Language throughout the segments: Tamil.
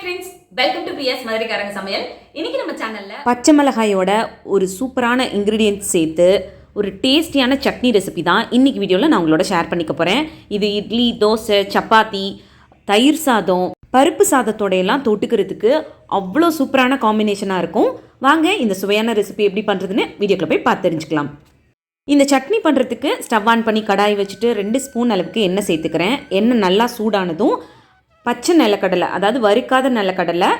ஃப்ரெண்ட்ஸ் வெல்கம் டு பிஎஸ் மதுரைக்காரங்க சமையல். இன்னைக்கு நம்ம சேனல்ல பச்சை மிளகாயோட ஒரு சூப்பரான இன்க்ரீடியன்ட்ஸ் சேர்த்து ஒரு டேஸ்டியான சட்னி ரெசிபி தான் இன்னைக்கு வீடியோவில் நான் உங்களோட ஷேர் பண்ணிக்க போகிறேன் இது இட்லி தோசை சப்பாத்தி தயிர் சாதம் பருப்பு சாதத்தோட எல்லாம் தொட்டுக்கிறதுக்கு அவ்வளோ சூப்பரான காம்பினேஷனாக இருக்கும். வாங்க இந்த சுவையான ரெசிபி எப்படி பண்ணுறதுன்னு வீடியோக்குள்ள போய் பார்த்து தெரிஞ்சுக்கலாம். இந்த சட்னி பண்ணுறதுக்கு ஸ்டவ் ஆன் பண்ணி கடாய் வச்சுட்டு ரெண்டு ஸ்பூன் அளவுக்கு எண்ணெய் சேர்த்துக்கிறேன். எண்ணெய் நல்லா சூடானதும் பச்சை நிலக்கடலை அதாவது வறுக்காத நிலக்கடலை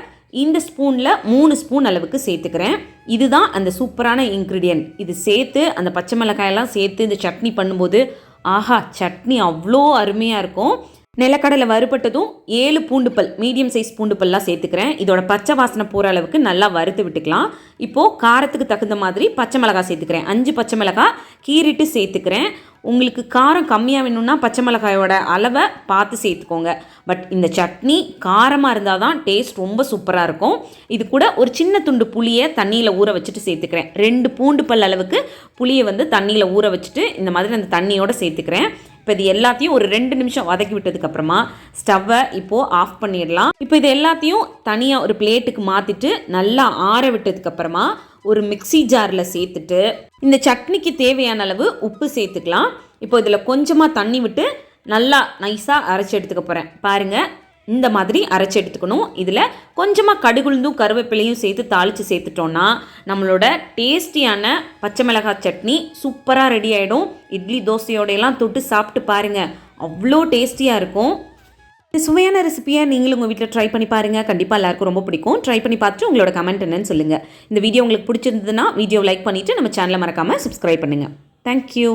இந்த ஸ்பூனில் மூணு ஸ்பூன் அளவுக்கு சேர்த்துக்கிறேன். இதுதான் அந்த சூப்பரான இன்க்ரீடியன்ட். இது சேர்த்து அந்த பச்சை மிளகாயெல்லாம் சேர்த்து இந்த சட்னி பண்ணும்போது ஆஹா சட்னி அவ்வளோ அருமையாக இருக்கும். நிலக்கடலை வறுபட்டதும் ஏழு பூண்டுப்பல் மீடியம் சைஸ் பூண்டுப்பல்லாம் சேர்த்துக்கிறேன். இதோட பச்சை வாசனை போகிற அளவுக்கு நல்லா வறுத்து விட்டுக்கலாம். இப்போது காரத்துக்கு தகுந்த மாதிரி பச்சை மிளகாய் சேர்த்துக்கிறேன். அஞ்சு பச்சை மிளகாய் கீறிட்டு சேர்த்துக்கிறேன். உங்களுக்கு காரம் கம்மியாக வேணும்னா பச்சை மிளகாயோட அளவை பார்த்து சேர்த்துக்கோங்க. பட் இந்த சட்னி காரமாக இருந்தால் தான் டேஸ்ட் ரொம்ப சூப்பராக இருக்கும். இது கூட ஒரு சின்ன துண்டு புளியை தண்ணியில் ஊற வச்சுட்டு சேர்த்துக்கிறேன். ரெண்டு பூண்டு பல் அளவுக்கு புளியை வந்து தண்ணியில் ஊற வச்சுட்டு இந்த மாதிரி அந்த தண்ணியோட சேர்த்துக்கிறேன். இப்போ இது எல்லாத்தையும் ஒரு ரெண்டு நிமிஷம் வதக்கி விட்டதுக்கப்புறமா ஸ்டவ்வை இப்போது ஆஃப் பண்ணிடலாம். இப்போ இது எல்லாத்தையும் தனியாக ஒரு பிளேட்டுக்கு மாற்றிட்டு நல்லா ஆற விட்டதுக்கப்புறமா ஒரு மிக்ஸி ஜாரில் சேர்த்துட்டு இந்த சட்னிக்கு தேவையான அளவு உப்பு சேர்த்துக்கலாம். இப்போ இதில் கொஞ்சமாக தண்ணி விட்டு நல்லா நைஸாக அரைச்சி எடுத்துக்க போகிறேன் பாருங்கள் இந்த மாதிரி அரைச்சி எடுத்துக்கணும். இதில் கொஞ்சமாக கடுகுழுந்தும் கருவேப்பிலையும் சேர்த்து தாளித்து சேர்த்துட்டோன்னா நம்மளோட டேஸ்டியான பச்சை மிளகாய் சட்னி சூப்பராக ரெடி ஆகிடும் இட்லி தோசையோடையெல்லாம் தொட்டு சாப்பிட்டு பாருங்கள் அவ்வளோ டேஸ்டியாக இருக்கும். இந்த சுவையான ரெசிப்பியை நீங்களும் உங்கள் வீட்டில் ட்ரை பண்ணி பாருங்கள் கண்டிப்பாக எல்லாருக்கும் ரொம்ப பிடிக்கும். ட்ரை பண்ணி பார்த்துட்டு உங்களோட கமெண்ட் என்னன்னு சொல்லுங்கள் இந்த வீடியோ உங்களுக்கு பிடிச்சிருந்ததுன்னா வீடியோ லைக் பண்ணிவிட்டு நம்ம சேனலை மறக்காமல் சப்ஸ்கிரைப் பண்ணுங்கள் தேங்க்யூ